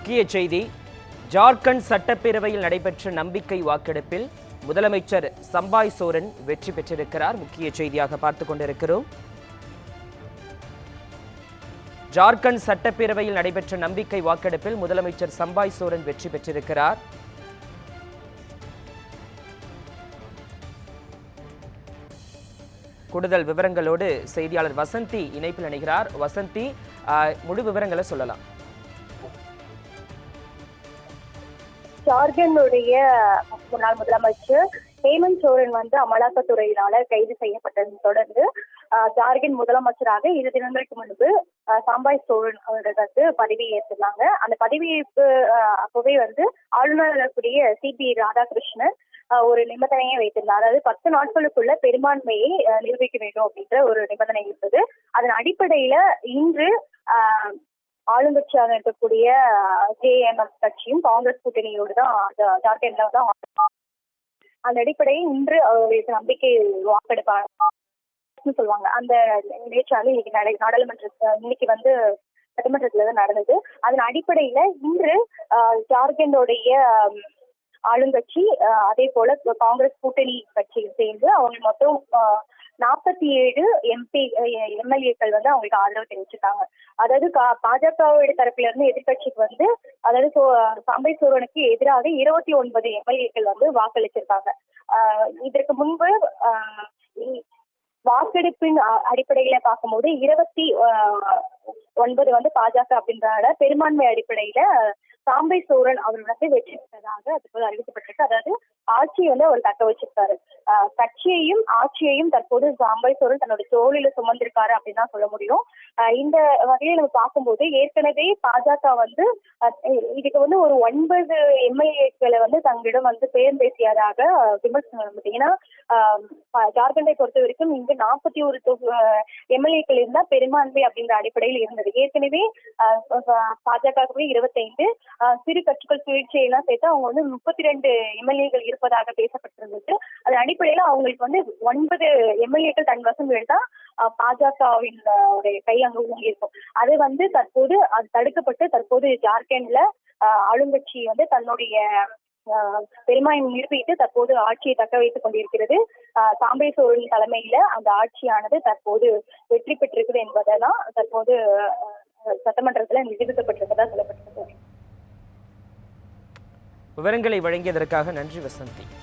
முக்கிய செய்தி ஜார்க்கண்ட் சட்டப்பேரவையில் நடைபெற்ற நம்பிக்கை வாக்கெடுப்பில் முதலமைச்சர் சம்பாய் சோரன் வெற்றி பெற்றிருக்கிறார். முக்கிய செய்தியாக பார்த்து கொண்டிருக்கிறோம். ஜார்க்கண்ட் சட்டப்பேரவையில் நடைபெற்ற நம்பிக்கை வாக்கெடுப்பில் முதலமைச்சர் சம்பாய் சோரன் வெற்றி பெற்றிருக்கிறார். கூடுதல் விவரங்களோடு செய்தியாளர் வசந்தி இணைப்பில் இணைகிறார். வசந்தி முழு விவரங்களை சொல்லலாம். ஜார்க்கண்டுடைய முன்னாள் முதலமைச்சர் ஹேமந்த் சோரன் வந்து அமலாக்கத்துறையினால கைது செய்யப்பட்டதை. தொடர்ந்து ஜார்க்கண்ட் முதலமைச்சராக இரு தினங்களுக்கு முன்பு சாம்பாய் சோரன் அவர்கள் வந்து பதவி ஏற்றிருந்தாங்க. அந்த பதவியேற்பு அப்பவே வந்து ஆளுநர் இருக்கக்கூடிய சி பி ராதாகிருஷ்ணன் ஒரு நிபந்தனையை வைத்திருந்தார். அதாவது பத்து நாட்களுக்குள்ள பெரும்பான்மையை நிரூபிக்க வேண்டும் அப்படின்ற ஒரு நிபந்தனை இருந்தது. அதன் அடிப்படையில இன்று ஆளுங்கட்சியாக இருக்கக்கூடிய ஜேஎம்எம் கட்சியும் காங்கிரஸ் கூட்டணியோடு தான் ஜார்க்கண்ட்ல தான் அந்த அடிப்படையில் இன்று அவர்களுக்கு நம்பிக்கை வாக்கெடுப்பாங்க சொல்லுவாங்க. அந்த நேற்றாலும் வந்து இன்னைக்கு நடை நாடாளுமன்ற இன்னைக்கு வந்து சட்டமன்றத்துல தான் நடந்தது. அதன் அடிப்படையில இன்று ஜார்க்கண்டோடைய ஆளுங்கட்சி அதே போல காங்கிரஸ் கூட்டணி கட்சியில் சேர்ந்து அவங்க மொத்தம் நாற்பத்தி ஏழு எம்பி எம்எல்ஏக்கள் வந்து அவங்களுக்கு ஆதரவு தெரிவிச்சிருக்காங்க. அதாவது கா- பாஜகவோட தரப்புல இருந்து எதிர்க்கட்சிக்கு வந்து அதாவது சோ- சாம்பை சோரனுக்கு எதிராக இருபத்தி ஒன்பது எம்எல்ஏக்கள் வந்து வாக்களிச்சிருக்காங்க. இதற்கு முன்பு வாக்கெடுப்பின் அடிப்படையில பார்க்கும்போது இருபத்தி ஒன்பது வந்து பாஜக அப்படின்றத பெரும்பான்மை அடிப்படையில சாம்பை சோரன் அவர் வந்து வெற்றி பெற்றதாக அது அறிவிக்கப்பட்டிருக்கு. அதாவது ஆட்சியை வந்து அவர் தக்க வச்சிருக்காரு. ஆஹ், கட்சியையும் ஆட்சியையும் தற்போது சாம்பல் சோரன் தன்னோட தோளில சுமந்திருக்காரு அப்படின்னு தான் சொல்ல முடியும். ஆஹ், இந்த வகையில நம்ம பார்க்கும்போது ஏற்கனவே பாஜக வந்து இதுக்கு வந்து ஒரு ஒன்பது எம்எல்ஏக்களை வந்து தங்களிடம் வந்து பேரம் பேசியதாக விமர்சனம் ஏன்னா ஜார்க்கண்டை பொறுத்த வரைக்கும் இங்கு நாற்பத்தி ஒரு எம்எல்ஏக்கள் இருந்தா பெரும்பான்மை அப்படின்ற அடிப்படையில் இருந்தது. ஏற்கனவே பாஜகவே இருபத்தைந்து சிறு கட்சிகள் சுயேட்சை எல்லாம் சேர்த்து அவங்க வந்து முப்பத்தி ரெண்டு எம்எல்ஏக்கள் இருப்பதாக பேசப்பட்டிருந்தது. அதன் அடிப்படையில அவங்களுக்கு வந்து ஒன்பது எம்எல்ஏக்கள் தன் வசம் இருந்தா பாஜகவின் கை அங்கு ஊங்கியிருக்கும் அது வந்து தற்போது அது தடுக்கப்பட்டு தற்போது ஜார்க்கண்ட்ல ஆளுங்கட்சி வந்து தன்னுடைய பெரும்பான்மை நிரூபித்து தற்போது ஆட்சியை தக்க வைத்துக் கொண்டிருக்கிறது. ஆஹ், சோழன் தலைமையில அந்த ஆட்சியானது தற்போது வெற்றி பெற்றிருக்குது என்பதெல்லாம் தற்போது சட்டமன்றத்துல நிரூபிக்கப்பட்டிருப்பதா சொல்லப்பட்டிருக்கிறது. விவரங்களை வழங்கியதற்காக நன்றி வசந்தி.